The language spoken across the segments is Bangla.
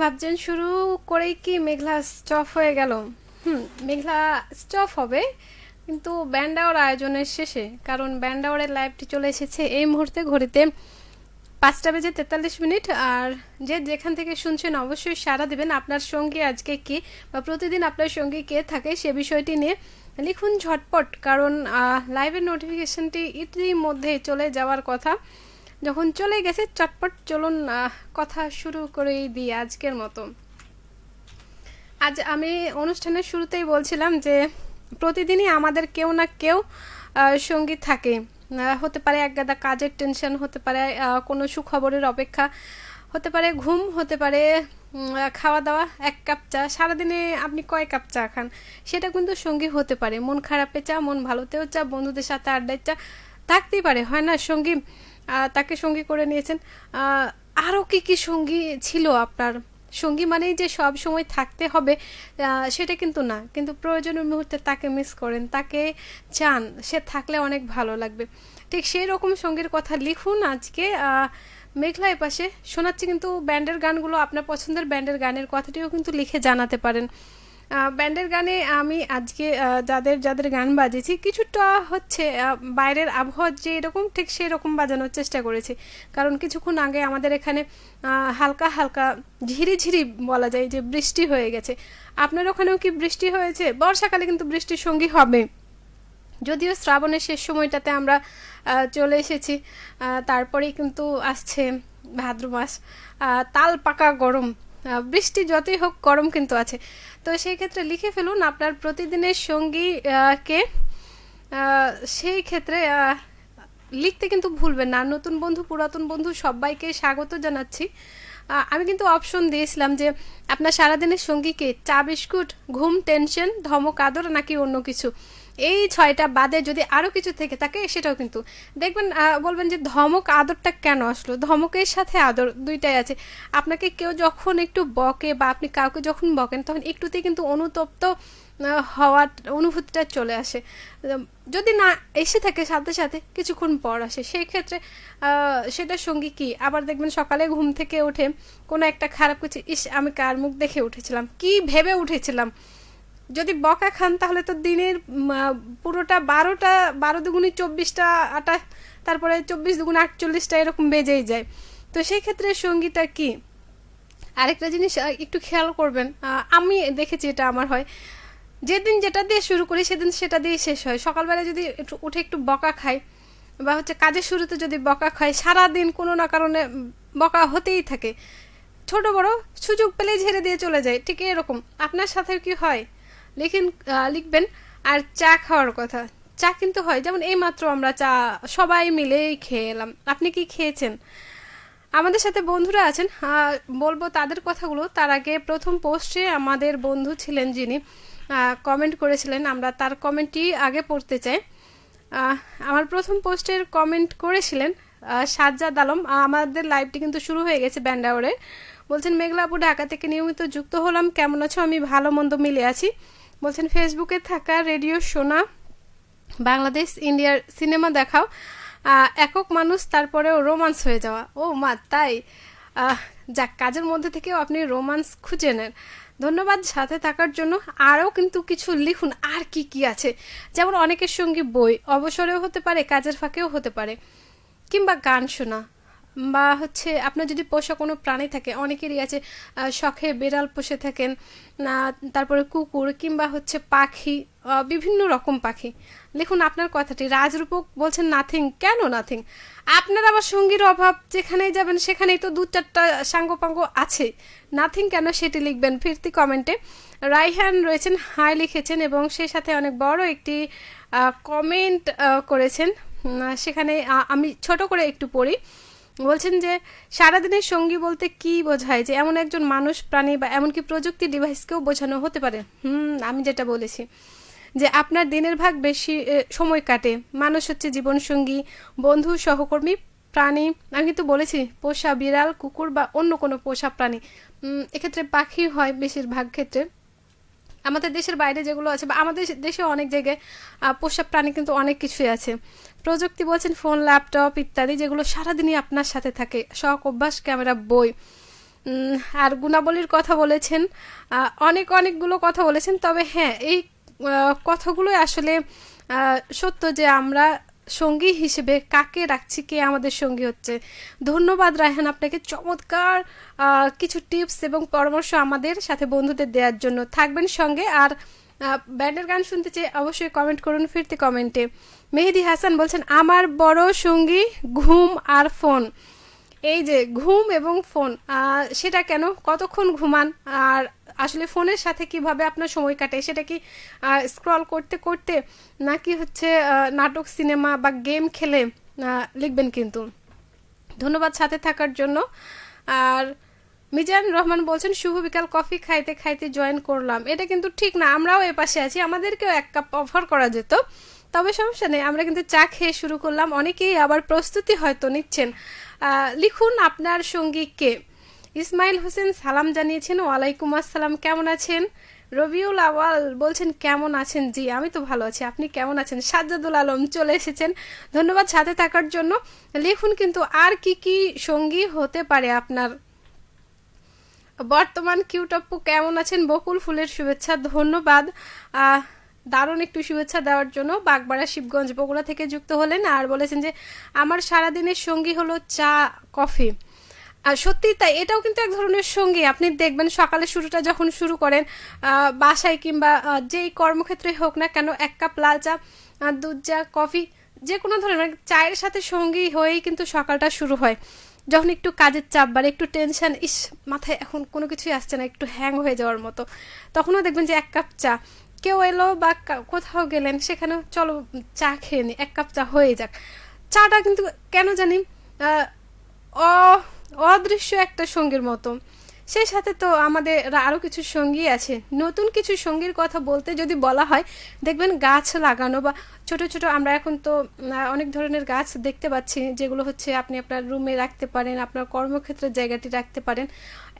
ভাবছেন শুরু করেই কি মেঘলা স্টপ হয়ে গেল? হুম, মেঘলা স্টপ হবে, কিন্তু ব্যান্ড আওয়ার আয়োজনের শেষে, কারণ ব্যান্ড আওয়ারের লাইভটি চলে এসেছে এই মুহূর্তে ঘড়িতে পাঁচটা বেজে তেতাল্লিশ মিনিট, আর যে যেখান থেকে শুনছেন অবশ্যই সাড়া দেবেন আপনার সঙ্গে আজকে কে, বা প্রতিদিন আপনার সঙ্গে কে থাকে সে বিষয়টি নিয়ে লিখুন ঝটপট, কারণ লাইভের নোটিফিকেশনটি ইতিমধ্যে চলে যাওয়ার কথা। যখন চলে গেছে চটপট চলুন আহ, কথা শুরু করেই দিই আজকের মতো। আজ আমি অনুষ্ঠানের শুরুতেই বলছিলাম যে প্রতিদিনই আমাদের কেউ না কেউ সঙ্গী থাকে। হতে পারে একগাদা কাজের টেনশন হতে পারে কোনো সুখবরের অপেক্ষা হতে পারে ঘুম হতে পারে খাওয়া দাওয়া এক কাপ চা। সারাদিনে আপনি কয় কাপ চা খান? সেটা কিন্তু সঙ্গী হতে পারে। মন খারাপে চা মন ভালোতেও চা বন্ধুদের সাথে আড্ডায় চা থাকতেই পারে হয় না? সঙ্গী তাকে সঙ্গী করে নিয়েছেন। আরও কি কি সঙ্গী ছিল আপনার? সঙ্গী মানেই যে সব সময় থাকতে হবে সেটা কিন্তু না। কিন্তু প্রয়োজনের মুহূর্তে তাকে মিস করেন, তাকে চান, সে থাকলে অনেক ভালো লাগবে। ঠিক সেই রকম সঙ্গীর কথা লিখুন আজকে। মেঘলা পাশে শোনাচ্ছি কিন্তু ব্যান্ডের গানগুলো, আপনার পছন্দের ব্যান্ডের গানের কথাটিও কিন্তু লিখে জানাতে পারেন। ব্যান্ডের গানে আমি আজকে যাদের যাদের গান বাজেছি, কিছুটা হচ্ছে বাইরের আবহাওয়া যে এরকম, ঠিক সেই রকম বাজানোর চেষ্টা করেছি। কারণ কিছুক্ষণ আগে আমাদের এখানে হালকা হালকা, ঝিরি ঝিরি বলা যায় যে বৃষ্টি হয়ে গেছে। আপনার ওখানেও কি বৃষ্টি হয়েছে? বর্ষাকালে কিন্তু বৃষ্টির সঙ্গী হবে। যদিও শ্রাবণের শেষ সময়টাতে আমরা চলে এসেছি তারপরেই কিন্তু আসছে ভাদ্র মাস। তাল পাকা গরম। বৃষ্টি যতই হোক, গরম কিন্তু আছে। তো সেই ক্ষেত্রে লিখে ফেলুন আপনার প্রতিদিনের সঙ্গী কে? সেই ক্ষেত্রে লিখতে কিন্তু ভুলবেন না। নতুন বন্ধু, পুরাতন বন্ধু, সবাইকে স্বাগত জানাচ্ছি। আমি কিন্তু অপশন দিয়েছিলাম যে, আপনার সারাদিনের সঙ্গীকে চা, বিস্কুট, ঘুম টেনশন ধমক, আদর নাকি অন্য কিছু? এই ছয়টা বাদে যদি আরও কিছু থেকে থাকে, সেটাও কিন্তু। দেখবেন বলবেন যে ধমক আদরটা কেন আসলো? ধমকের সাথে আদর দুইটাই আছে। আপনাকে কেউ যখন একটু বকে বা আপনি কাউকে যখন বকেন, তখন একটুতেই কিন্তু অনুতপ্ত হওয়ার অনুভূতিটা চলে আসে। যদি না এসে থাকে সাথে সাথে, কিছুক্ষণ পর আসে সেই ক্ষেত্রে সেটার সঙ্গী কি? আবার দেখবেন সকালে ঘুম থেকে উঠে কোনো একটা খারাপ কিছু, ইস, আমি কার মুখ দেখে উঠেছিলাম? কি ভেবে উঠেছিলাম? যদি বকা খান, তাহলে তো দিনের পুরোটা বারোটা, বারো দুগুণি চব্বিশটা আটা তারপরে চব্বিশ দুগুণ আটচল্লিশটা এরকম বেজেই যায়। তো সেই ক্ষেত্রে সঙ্গীটা কি? আরেকটা জিনিস একটু খেয়াল করবেন আমি দেখেছি এটা আমার হয়। যেদিন যেটা দিয়ে শুরু করি, সেদিন সেটা দিয়ে শেষ হয়। সকালবেলা যদি একটু, উঠে একটু বকা খাই, বা হচ্ছে কাজের শুরুতে যদি বকা খাই, সারাদিন কোনো না কারণে বকা হতেই থাকে। ছোট বড় সুযোগ পেলেই ঝেড়ে দিয়ে চলে যায়, ঠিক এরকম। আপনার সাথে কি হয়? লিখেন লিখবেন। আর চা খাওয়ার কথা। চা কিন্তু হয়, যেমন এইমাত্র আমরা চা সবাই মিলেই খেয়ে এলাম। আপনি কি খেয়েছেন? আমাদের সাথে বন্ধুরা আছেন। বলব তাদের কথাগুলো। তার আগে প্রথম পোস্টে আমাদের বন্ধু ছিলেন যিনি কমেন্ট করেছিলেন। আমরা তার কমেন্টটি আগে পড়তে চাই। আমার প্রথম পোস্টের কমেন্ট করেছিলেন সাজ্জাদ আলম। আমাদের লাইভটি কিন্তু শুরু হয়ে গেছে ব্যান্ড আওয়ারের বলছেন মেঘলাপু ঢাকা থেকে নিয়মিত যুক্ত হলাম। কেমন আছো? আমি ভালো মন্দ মিলে আছি। বলছেন, ফেসবুকে থাকা রেডিও শোনা বাংলাদেশ, ইন্ডিয়ার সিনেমা দেখাও একক মানুষ, তারপরেও রোমান্স হয়ে যাওয়া। ও মা, তাই? যাক, কাজের মধ্যে থেকেও আপনি রোমান্স খুঁজে নেন। ধন্যবাদ, সাথে থাকার জন্য। আরও কিন্তু কিছু লিখুন, আর কি কি আছে? যেমন অনেকের সঙ্গে বই, অবসরেও হতে পারে, কাজের ফাঁকেও হতে পারে, কিংবা গান শোনা। বা হচ্ছে আপনার যদি পোষা কোনো প্রাণী থাকে, অনেকেরই আছে শখে বিড়াল পুষে থাকেন তারপরে কুকুর কিংবা হচ্ছে পাখি বিভিন্ন রকম পাখি। লিখুন আপনার কথাটি, রাজরূপক বলছেন নাথিং। কেন নাথিং? আপনার আবার সঙ্গীর অভাব, যেখানেই যাবেন সেখানেই তো দু চারটা সাঙ্গপাঙ্গ আছে। নাথিং কেন সেটি লিখবেন? ফিরতি কমেন্টে। রাইহান রয়েছেন, হাই লিখেছেন এবং সেই সাথে অনেক বড় একটি কমেন্ট করেছেন। সেখানে আমি ছোট করে একটু পড়ি। বলছেন যে, সারাদিনের সঙ্গী বলতে কি বোঝায় যে, এমন একজন মানুষ, প্রাণী বা এমনকি প্রযুক্তি ডিভাইসকেও বোঝানো হতে পারে? হুম, আমি যেটা বলেছি যে, আপনার দিনের ভাগ বেশি সময় কাটে। মানুষ হচ্ছে জীবনসঙ্গী, বন্ধু, সহকর্মী, প্রাণী। আমি কিন্তু বলেছি, পোষা বিড়াল, কুকুর বা অন্য কোনো পোষা প্রাণী। এক্ষেত্রে পাখি হয় বেশিরভাগ ক্ষেত্রে। আমাদের দেশের বাইরে যেগুলো আছে বা আমাদের দেশে অনেক জায়গায় পোষা প্রাণী কিন্তু অনেক কিছুই আছে। প্রযুক্তি বলছেন ফোন ল্যাপটপ ইত্যাদি যেগুলো সারাদিনই আপনার সাথে থাকে। শখ, অভ্যাস ক্যামেরা বই। আর গুণাবলীর কথা বলেছেন অনেক অনেকগুলো কথা বলেছেন। তবে হ্যাঁ এই কথাগুলোই আসলে সত্য যে আমরা সঙ্গী হিসেবে কাকে রাখছি, কে আমাদের সঙ্গী হচ্ছে? ধন্যবাদ রায়হান আপনাকে চমৎকার কিছু টিপস এবং পরামর্শ আমাদের সাথে বন্ধুদের দেওয়ার জন্য। থাকবেন সঙ্গে আর ব্যান্ডের গান শুনতে চেয়ে অবশ্যই কমেন্ট করুন ফিরতে কমেন্টে মেহেদি হাসান বলছেন, আমার বড় সঙ্গী ঘুম আর ফোন। এই যে, ঘুম এবং ফোন সেটা কেন? কতক্ষণ ঘুমান? আর আসলে ফোনের সাথে কীভাবে আপনার সময় কাটে সেটা কি স্ক্রল করতে করতে নাকি হচ্ছে নাটক সিনেমা বা গেম খেলে লিখবেন কিন্তু। ধন্যবাদ সাথে থাকার জন্য। আর মিজান রহমান বলছেন, শুভ বিকাল কফি খাইতে খাইতে জয়েন করলাম। এটা কিন্তু ঠিক না, আমরাও এ পাশে আছি, আমাদেরকেও এক কাপ অফার করা যেত। তবে সমস্যা নেই, আমরা কিন্তু চা খেয়ে শুরু করলাম, অনেকেই আবার প্রস্তুতি হয়তো নিচ্ছেন। লিখুন আপনার সঙ্গী কে। ইসমাইল হোসেন সালাম জানিয়েছেন, ওয়ালাইকুম আসসালাম, কেমন আছেন? রবিউল আওয়াল বলছেন, কেমন আছেন? জি, আমি তো ভালো আছি। আপনি কেমন আছেন? সাজ্জাদুল আলম চলে এসেছেন। ধন্যবাদ সাথে থাকার জন্য। লিখুন কিন্তু, আর কি কি সঙ্গী হতে পারে আপনার? বর্তমান কিউটপ্পু কেমন আছেন? বকুল ফুলের শুভেচ্ছা, ধন্যবাদ। দারুণ একটু শুভেচ্ছা দেওয়ার জন্য বাগবাড়া, শিবগঞ্জ, বগুড়া থেকে যুক্ত হলেন আর বলেছেন যে, আমার সারাদিনের সঙ্গী হলো চা, কফি। আর সত্যি তাই, এটাও কিন্তু এক ধরনের সঙ্গী। আপনি দেখবেন সকালে শুরুটা যখন শুরু করেন বাসায় কিংবা যেই কর্মক্ষেত্রে হোক না কেন, এক কাপ লাল চা দুধ চা, কফি যে কোনো ধরনের মানে চায়ের সাথে সঙ্গী হয়েই কিন্তু সকালটা শুরু হয়। যখন একটু কাজের চাপ বাড়ে, একটু টেনশন ইস, মাথায় এখন কোনো কিছুই আসছে না, একটু হ্যাং হয়ে যাওয়ার মতো, তখনও দেখবেন যে এক কাপ চা। কেউ এলো বা কোথাও গেলেন সেখানে চলো, চা খেয়ে নি, এক কাপ চা হয়ে যাক। চাটা কিন্তু কেন জানি অ- অদৃশ্য একটা সঙ্গীর মতো। সেই সাথে তো আমাদের আরও কিছু সঙ্গী আছে। নতুন কিছু সঙ্গীর কথা বলতে যদি বলা হয়, দেখবেন গাছ লাগানো বা ছোট ছোট আমরা এখন তো অনেক ধরনের গাছ দেখতে পাচ্ছি, যেগুলো হচ্ছে আপনি আপনার রুমে রাখতে পারেন, আপনার কর্মক্ষেত্রের জায়গাটি রাখতে পারেন।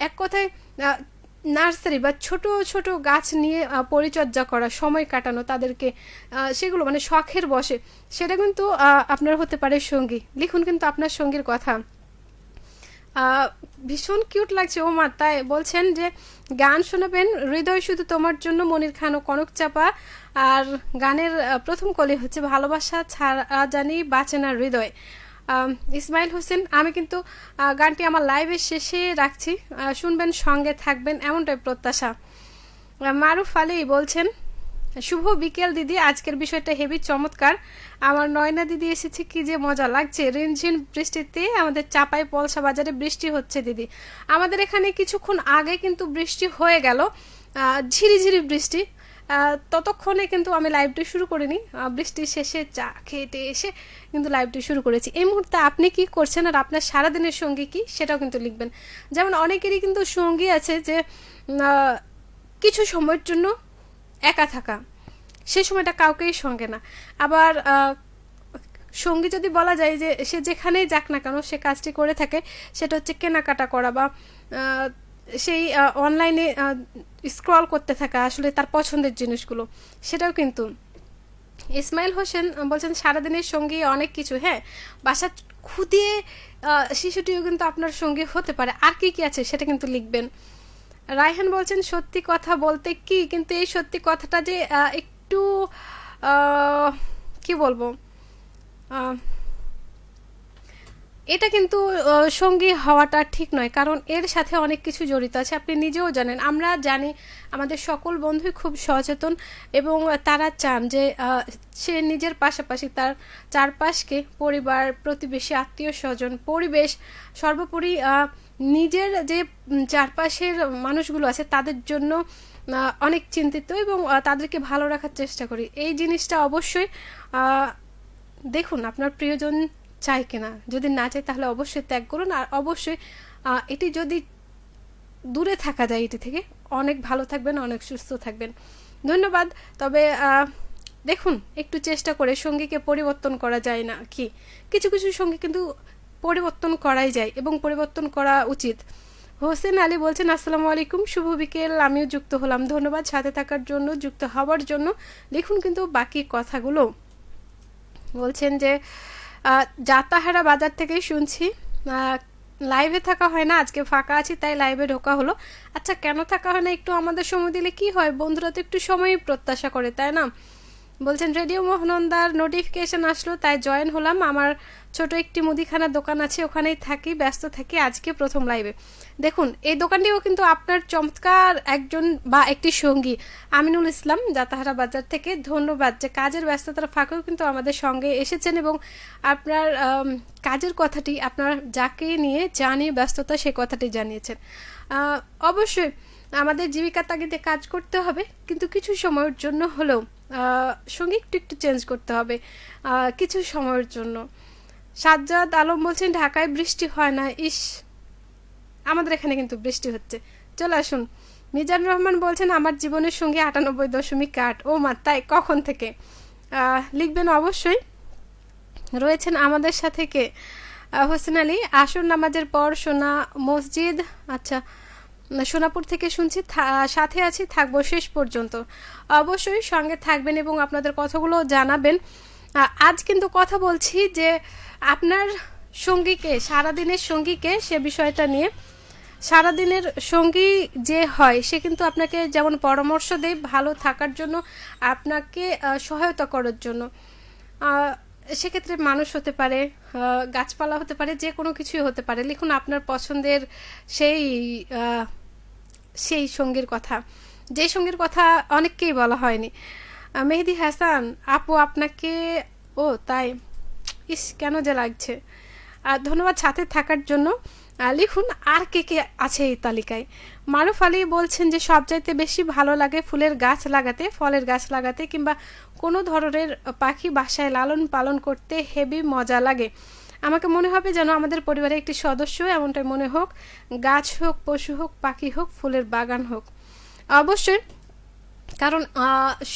এক কথায় নার্সারি বা ছোট ছোট গাছ নিয়ে পরিচর্যা করা, সময় কাটানো তাদেরকে সেগুলো মানে শখের বসে। সেটা কিন্তু আপনার হতে পারে সঙ্গী। লিখুন কিন্তু আপনার সঙ্গীর কথা। ভীষণ কিউট লাগছে ও মা তাই বলছেন যে গান শোনাবেন, হৃদয় শুধু তোমার জন্য মনির খান ও কনক চাপা। আর গানের প্রথম কলি হচ্ছে ভালোবাসা ছাড়া জানি বাঁচে না হৃদয়। ইসমাইল হোসেন, আমি কিন্তু গানটি আমার লাইভের শেষে রাখছি। শুনবেন, সঙ্গে থাকবেন, এমনটাই প্রত্যাশা। মারুফ আলী বলছেন শুভ বিকেল, দিদি। আজকের বিষয়টা হেভি চমৎকার। আমার নয়না দিদি এসেছে, কি যে মজা লাগছে। রিনঝিন বৃষ্টিতে আমাদের চাপাই পলসা বাজারে বৃষ্টি হচ্ছে, দিদি। আমাদের এখানে কিছুক্ষণ আগে কিন্তু বৃষ্টি হয়ে গেল। ঝিরিঝিরি বৃষ্টি। ততক্ষণে কিন্তু আমি লাইভটি শুরু করিনি। বৃষ্টির শেষে চা খেতে এসে কিন্তু লাইভটি শুরু করেছি। এই মুহূর্তে আপনি কি করছেন আর আপনার সারাদিনের সঙ্গী কি, সেটাও কিন্তু লিখবেন। যেমন অনেকেরই কিন্তু সঙ্গী আছে যে কিছু সময়ের জন্য একা থাকা। সে সময়টা কাউকেই সঙ্গে না। আবার সঙ্গী যদি বলা যায় যে সে যেখানেই যাক না কেন সে কাজটি করে থাকে সেটা হচ্ছে কেনাকাটা করা বা সেই অনলাইনে স্ক্রল করতে থাকা আসলে তার পছন্দের জিনিসগুলো। সেটাও কিন্তু। ইসমাইল হোসেন বলছেন সারাদিনের সঙ্গী অনেক কিছু। হ্যাঁ বাসা আহ, শিশুটিও কিন্তু আপনার সঙ্গী হতে পারে। আর কি কি আছে সেটা কিন্তু লিখবেন। রায়হান বলছেন, সত্যি কথা বলতে কি? কিন্তু এই সত্যি কথাটা যে একটু কি বলব? এটা কিন্তু সঙ্গী হওয়াটা ঠিক নয়। কারণ এর সাথে অনেক কিছু জড়িত আছে। আপনি নিজেও জানেন, আমরা জানি আমাদের সকল বন্ধুই খুব সচেতন এবং তারা চান যে সে নিজের পাশাপাশি তার চারপাশকে পরিবার, প্রতিবেশী আত্মীয় স্বজন পরিবেশ সর্বোপরি নিজের যে চারপাশের মানুষগুলো আছে, তাদের জন্য অনেক চিন্তিত এবং তাদেরকে ভালো রাখার চেষ্টা করি। এই জিনিসটা অবশ্যই দেখুন আপনার প্রিয়জন চাই কিনা। যদি না চাই তাহলে অবশ্যই ত্যাগ করুন। আর অবশ্যই এটি যদি দূরে থাকা যায় এটি থেকে, অনেক ভালো থাকবেন, অনেক সুস্থ থাকবেন। ধন্যবাদ। তবে দেখুন, একটু চেষ্টা করে সঙ্গীকে পরিবর্তন করা যায় না কি? কিছু কিছু সঙ্গী কিন্তু পরিবর্তন করাই যায় এবং পরিবর্তন করা উচিত। হোসেন আলী বলছেন, আসসালামু আলাইকুম, শুভ বিকেল। আমিও যুক্ত হলাম। ধন্যবাদ সাথে থাকার জন্য, যুক্ত হওয়ার জন্য। লিখুন কিন্তু বাকি কথাগুলো। বলছেন যে যাতাহারা বাজার থেকেই শুনছি। লাইভে থাকা হয় না, আজকে ফাঁকা আছি, তাই লাইভে ঢোকা হলো। আচ্ছা কেন থাকা হয় না? একটু আমাদের সময় দিলে কি হয়? বন্ধুরা তো একটু সময়ই প্রত্যাশা করে, তাই না? বলছেন, রেডিও মোহনন্দার নোটিফিকেশন আসলো, তাই জয়েন হলাম। আমার ছোট একটি মুদিখানার দোকান আছে, ওখানেই থাকি, ব্যস্ত থাকি, আজকে প্রথম লাইভে দেখুন, এই দোকানটিও কিন্তু আপনার চমৎকার একজন বা একটি সঙ্গী, আমিনুল ইসলাম, যাতাহারা বাজার থেকে। ধন্যবাদ যে কাজের ব্যস্ততার ফাঁকেও কিন্তু আমাদের সঙ্গে এসেছেন এবং আপনার কাজের কথাটি, আপনার যাকে নিয়ে যা নিয়ে ব্যস্ততা, সে কথাটি জানিয়েছেন। অবশ্যই আমাদের জীবিকা তাগিদে কাজ করতে হবে, কিন্তু কিছু সময়ের জন্য হলেও সঙ্গে একটু একটু চেঞ্জ করতে হবে কিছু সময়ের জন্য। সাজ্জাদ আলম বলছেন, ঢাকায় বৃষ্টি হয় না। ইস, আমাদের এখানে কিন্তু বৃষ্টি হচ্ছে। চলে আসুন। মিজান রহমান বলছেন, আমার জীবনের সঙ্গে আটানব্বই দশমিক আট। ও মা, তাই কখন থেকে? লিখবেন অবশ্যই। রয়েছেন আমাদের সাথে কে? হোসেন আলী, আসর নামাজের পর সোনা মসজিদ। আচ্ছা সোনাপুর থেকে শুনছি সাথে আছি, থাকব শেষ পর্যন্ত। অবশ্যই সঙ্গে থাকবেন এবং আপনাদের কথাগুলো জানাবেন। আজ কিন্তু কথা বলছি যে আপনার সঙ্গীকে, সারাদিনের সঙ্গীকে সে বিষয়টা নিয়ে। সারাদিনের সঙ্গী যে হয়, সে কিন্তু আপনাকে যেমন পরামর্শ দেয় ভালো থাকার জন্য, আপনাকে সহায়তা করার জন্য। সেক্ষেত্রে মানুষ হতে পারে গাছপালা হতে পারে, যে কোনো কিছুই হতে পারে। লিখুন, আপনার পছন্দের সেই সেই সঙ্গীর কথা। যে সঙ্গীর কথা অনেককেই বলা হয়নি। মেহেদি হাসান, আপু আপনাকে, ও তাই, ইস, কেন যে লাগছে। আর ধন্যবাদ সাথে থাকার জন্য। লিখুন আর কে কে আছে এই তালিকায়। মারুফ আলী বলছেন যে, সবচাইতে বেশি ভালো লাগে ফুলের গাছ লাগাতে, ফলের গাছ লাগাতে কিংবা কোনো ধরনের পাখি বাসায় লালন পালন করতে হেভি মজা লাগে। আমাকে মনে হবে যেন আমাদের পরিবারের একটি সদস্য, এমনটাই মনে হোক, গাছ হোক, পশু হোক, পাখি হোক, ফুলের বাগান হোক। অবশ্যই, কারণ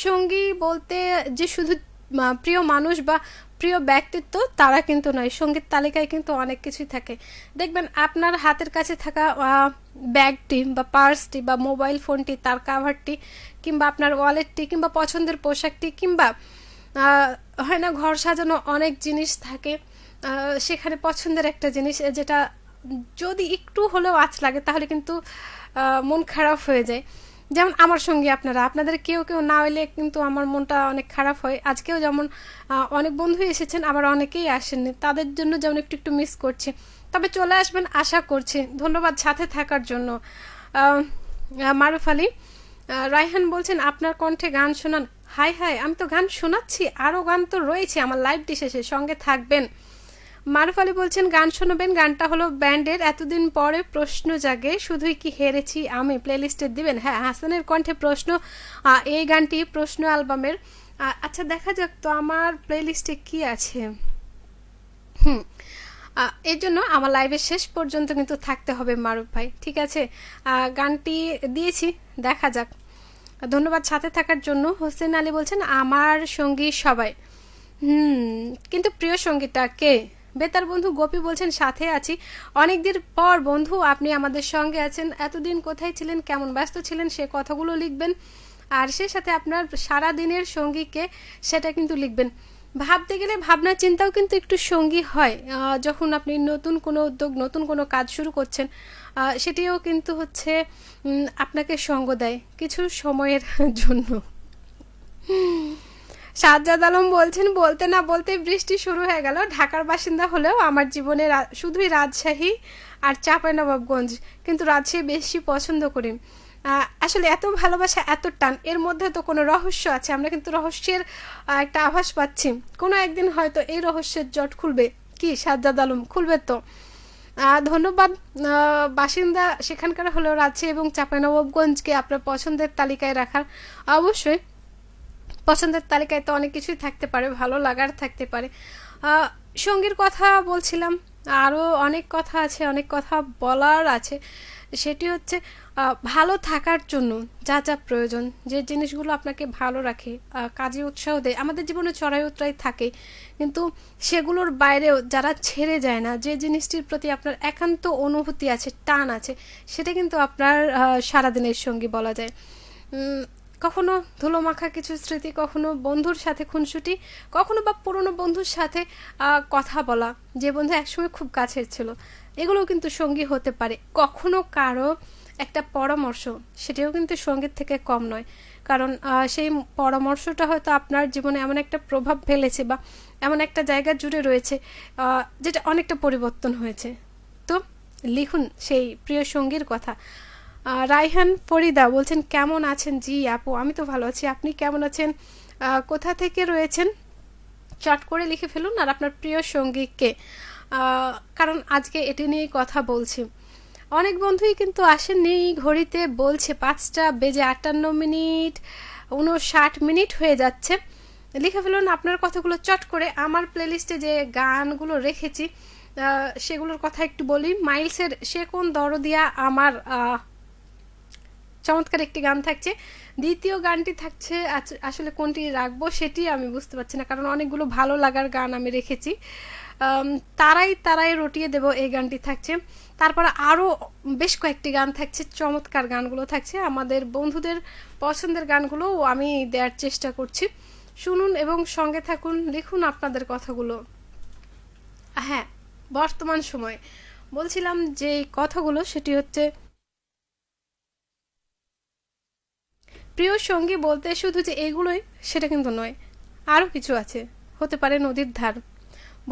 সঙ্গী বলতে যে শুধু প্রিয় মানুষ বা প্রিয় ব্যক্তিত্ব, তারা কিন্তু নয়। সংগীত তালিকায় কিন্তু অনেক কিছুই থাকে। দেখবেন আপনার হাতের কাছে থাকা ব্যাগটি বা পার্সটি বা মোবাইল ফোনটি, তার কাভারটি কিংবা আপনার ওয়ালেটটি কিংবা পছন্দের পোশাকটি কিংবা হয় না, ঘর সাজানো অনেক জিনিস থাকে। সেখানে পছন্দের একটা জিনিস, যেটা যদি একটু হলেও আঁচ লাগে, তাহলে কিন্তু মন খারাপ হয়ে যায়। যেমন আমার সঙ্গে আপনারা, আপনাদের কেউ কেউ না হইলে কিন্তু আমার মনটা অনেক খারাপ হয়। আজকেও যেমন অনেক বন্ধু এসেছেন, আবার অনেকেই আসেননি। তাদের জন্য যেমন একটু একটু মিস করছি। তবে চলে আসবেন, আশা করছি। ধন্যবাদ সাথে থাকার জন্য। মারুফ আলী রায়হান বলছেন, আপনার কণ্ঠে গান শোনান। হাই হাই আমি তো গান শোনাচ্ছি আরও গান তো রয়েছে, আমার লাইভটি শেষে, সঙ্গে থাকবেন। মারুফ আলী বলছেন, গান শোনাবেন। গানটা হলো ব্যান্ডের। এতদিন পরে প্রশ্ন জাগে, শুধুই কি হেরেছি আমি? প্লেলিস্টে দিবেন? হ্যাঁ হাসানের কণ্ঠে প্রশ্ন এই গানটি প্রশ্ন অ্যালবামের? আচ্ছা দেখা যাক তো আমার প্লেলিস্টে কি আছে। হুম এর জন্য আমার লাইভের শেষ পর্যন্ত কিন্তু থাকতে হবে মারুফ ভাই। ঠিক আছে? গানটি দিয়েছি, দেখা যাক। ধন্যবাদ সাথে থাকার জন্য। হোসেন আলী বলছেন, আমার সঙ্গী সবাই। হুম, কিন্তু প্রিয় সঙ্গীটা কে? বেতার বন্ধু গোপী বলছেন, সাথে আছি। অনেকদিন পর বন্ধু, আপনি আমাদের সঙ্গে আছেন। এতদিন কোথায় ছিলেন? কেমন ব্যস্ত ছিলেন? সে কথাগুলো লিখবেন। আর সে সাথে আপনার সারা দিনের সঙ্গীকে সেটা কিন্তু লিখবেন। ভাবতে গেলে ভাবনা চিন্তাও কিন্তু একটু সঙ্গী হয়। যখন আপনি নতুন কোনো উদ্যোগ, নতুন কোনো কাজ শুরু করছেন সেটিও কিন্তু হচ্ছে আপনাকে সঙ্গ দেয় কিছু সময়ের জন্য। সাজ্জাদ আলম বলছেন, বলতে না বলতে বৃষ্টি শুরু হয়ে গেল। ঢাকার বাসিন্দা হলেও আমার জীবনে শুধুই রাজশাহী আর চাঁপাইনবাবগঞ্জ, কিন্তু রাজশাহী বেশি পছন্দ করি। আসলে এত ভালোবাসা, এত টান, এর মধ্যে তো কোনো রহস্য আছে। আমরা কিন্তু রহস্যের একটা আভাস পাচ্ছি। কোনো একদিন হয়তো এই রহস্যের জট খুলবে। কি, সাজ্জাদ আলম? খুলবে তো। ধন্যবাদ। বাসিন্দা সেখানকার হলেও রাজশাহী এবং চাঁপাইনবাবগঞ্জকে আপনার পছন্দের তালিকায় রাখার। অবশ্যই। পছন্দের তালিকায় তো অনেক কিছুই থাকতে পারে, ভালো লাগার থাকতে পারে। সঙ্গীর কথা বলছিলাম আরও অনেক কথা আছে, অনেক কথা বলার আছে। সেটি হচ্ছে ভালো থাকার জন্য যা যা প্রয়োজন, যে জিনিসগুলো আপনাকে ভালো রাখে কাজে উৎসাহ দেয়। আমাদের জীবনে চড়াই উতরাই থাকে, কিন্তু সেগুলোর বাইরেও যারা ছেড়ে যায় না, যে জিনিসটির প্রতি আপনার একান্ত অনুভূতি আছে, টান আছে, সেটা কিন্তু আপনার সারাদিনের সঙ্গী বলা যায়। কখনো ধুলোমাখা কিছু স্মৃতি, কখনো বন্ধুর সাথে খুনসুটি, কখনো বা পুরনো বন্ধুর সাথে কথা বলা, যে বন্ধু একসময় খুব কাছের ছিল। এগুলোও কিন্তু সঙ্গী হতে পারে। কখনো কারও একটা পরামর্শ, সেটাও কিন্তু সংগীত থেকে কম নয়। কারণ সেই পরামর্শটা হয়তো আপনার জীবনে এমন একটা প্রভাব ফেলেছে বা এমন একটা জায়গা জুড়ে রয়েছে যেটা অনেকটা পরিবর্তন হয়েছে। তো লিখুন সেই প্রিয় সঙ্গীর কথা। আহ, রাইহান ফরিদা বলছেন কেমন আছেন? জি আপু আমি তো ভালো আছি। আপনি কেমন আছেন? কোথা থেকে রয়েছেন? চট করে লিখে ফেলুন আর আপনার প্রিয় সঙ্গীকে। কারণ আজকে এটি নিয়েই কথা বলছি। অনেক বন্ধুই কিন্তু আসেননি ঘড়িতে বলছে পাঁচটা বেজে আটান্ন মিনিট উনষাট মিনিট হয়ে যাচ্ছে। লিখে ফেলুন আপনার কথাগুলো চট করে। আমার প্লেলিস্টে যে গানগুলো রেখেছি সেগুলোর কথা একটু বলি। মাইলসের সে কোন দরদিয়া আমার চমৎকার একটি গান থাকছে। দ্বিতীয় গানটি থাকছে আসলে কোনটি রাখব সেটি আমি বুঝতে পারছি না, কারণ অনেকগুলো ভালো লাগার গান আমি রেখেছি। তারাই তারাই রটিয়ে দেব এই গানটি থাকছে। তারপরে আরও বেশ কয়েকটি গান থাকছে, চমৎকার গানগুলো থাকছে। আমাদের বন্ধুদের পছন্দের গানগুলোও আমি দেওয়ার চেষ্টা করছি। শুনুন এবং সঙ্গে থাকুন, লিখুন আপনাদের কথাগুলো। হ্যাঁ বর্তমান সময়। বলছিলাম যে কথাগুলো, সেটি হচ্ছে প্রিয় সঙ্গী বলতে শুধু যে এগুলোই, সেটা কিন্তু নয়। আরও কিছু আছে। হতে পারে নদীর ধার।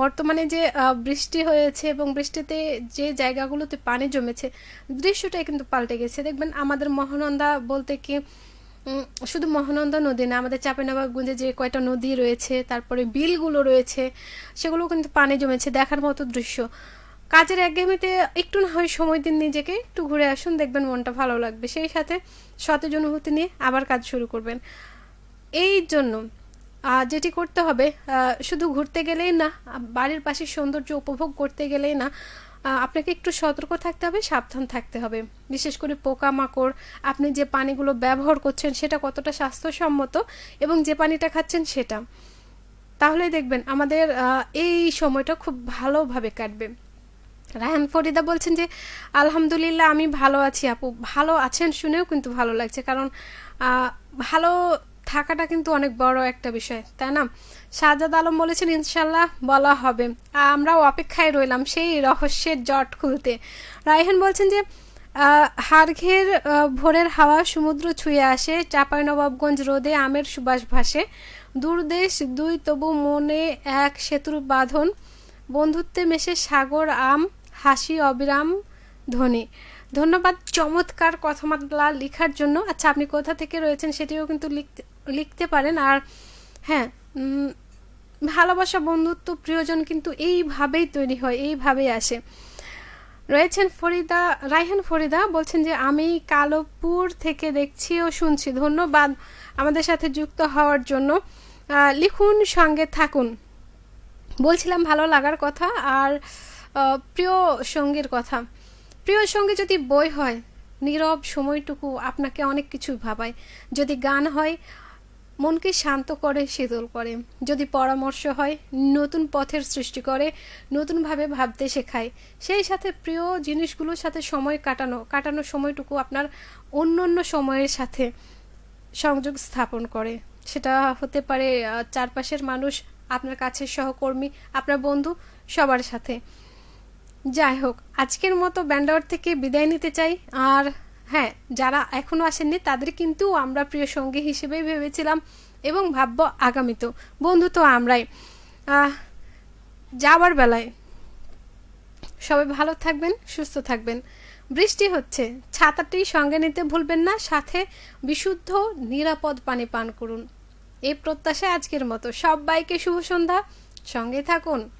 বর্তমানে যে বৃষ্টি হয়েছে এবং বৃষ্টিতে যে জায়গাগুলোতে পানি জমেছে, দৃশ্যটাই কিন্তু পাল্টে গেছে। দেখবেন আমাদের মহানন্দা বলতে কি শুধু মহানন্দা নদী না, আমাদের চাঁপাইনবাবগঞ্জে যে কয়টা নদী রয়েছে, তারপরে বিলগুলো রয়েছে সেগুলো কিন্তু পানি জমেছে দেখার মতো দৃশ্য। কাজের একঘেয়েমিতে একটু না হয় সময় দিন নিজেকে, একটু ঘুরে আসুন, দেখবেন মনটা ভালো লাগবে। সেই সাথে সতেজ অনুভূতি নিয়ে আবার কাজ শুরু করবেন। এই জন্য যেটি করতে হবে শুধু ঘুরতে গেলেই না, বাড়ির পাশে সৌন্দর্য উপভোগ করতে গেলেই না আপনাকে একটু সতর্ক থাকতে হবে, সাবধান থাকতে হবে। বিশেষ করে পোকামাকড়, আপনি যে পানিগুলো ব্যবহার করছেন, সেটা কতটা স্বাস্থ্যসম্মত এবং যে পানিটা খাচ্ছেন, সেটা। তাহলে দেখবেন আমাদের এই সময়টা খুব ভালোভাবে কাটবে। রায়হান ফরিদা বলছেন যে আলহামদুলিল্লাহ আমি ভালো আছি আপু। ভালো আছেন শুনেও কিন্তু ভালো লাগছে। কারণ ভালো থাকাটা কিন্তু অনেক বড় একটা বিষয় তাই না? শাহজাদ আলম বলেছেন ইনশাল্লাহ বলা হবে। আমরাও অপেক্ষায় রইলাম সেই রহস্যের জট খুলতে। রায়হান বলছেন যে আহ, হাড়ঘের ভোরের হাওয়া সমুদ্র ছুঁয়ে আসে। চাঁপাইনবাবগঞ্জ রোদে আমের সুবাস ভাসে। দূরদেশ দুই তবু মনে এক সেতুর বাঁধন। বন্ধুত্বে মেশে সাগর আম। হাসি, অবিরাম, ধ্বনি। ধন্যবাদ, চমৎকার কথাবার্তা লেখার জন্য। আচ্ছা আপনি কোথা থেকে রয়েছেন সেটিও কিন্তু লিখতে লিখতে পারেন। আর হ্যাঁ ভালোবাসা, বন্ধুত্ব, প্রিয়জন কিন্তু এইভাবেই তৈরি হয়, এইভাবেই আসে। রয়েছেন ফরিদা রাইহান ফরিদা বলছেন যে, আমি কালোপুর থেকে দেখছি ও শুনছি। ধন্যবাদ আমাদের সাথে যুক্ত হওয়ার জন্য। লিখুন, সঙ্গে থাকুন। বলছিলাম ভালো লাগার কথা, আর প্রিয় সঙ্গীর কথা। প্রিয় সঙ্গী যদি বই হয়, নীরব সময়টুকু আপনাকে অনেক কিছু ভাবায়। যদি গান হয়, মনকে শান্ত করে, শীতল করে। যদি পরামর্শ হয়, নতুন পথের সৃষ্টি করে, নতুনভাবে ভাবতে শেখায়। সেই সাথে প্রিয় জিনিসগুলোর সাথে সময় কাটানো, কাটানোর সময়টুকু আপনার অন্য অন্য সময়ের সাথে সংযোগ স্থাপন করে। সেটা হতে পারে চারপাশের মানুষ, আপনার কাছের সহকর্মী, আপনার বন্ধু, সবার সাথে। যাই হোক, আজকের মতো ব্যান্ডাওয়ার থেকে বিদায় নিতে চাই। আর হ্যাঁ যারা এখনও আসেননি, তাদের কিন্তু আমরা প্রিয় সঙ্গী হিসেবেই ভেবেছিলাম এবং ভাববো আগামীতেও। বন্ধু তো আমরাই। যাবার বেলায়। সবাই ভালো থাকবেন, সুস্থ থাকবেন। বৃষ্টি হচ্ছে। ছাতাটি সঙ্গে নিতে ভুলবেন না, সাথে বিশুদ্ধ, নিরাপদ পানি পান করুন। এই প্রত্যাশায় আজকের মতো। সবাইকে শুভ সন্ধ্যা। সঙ্গে থাকুন।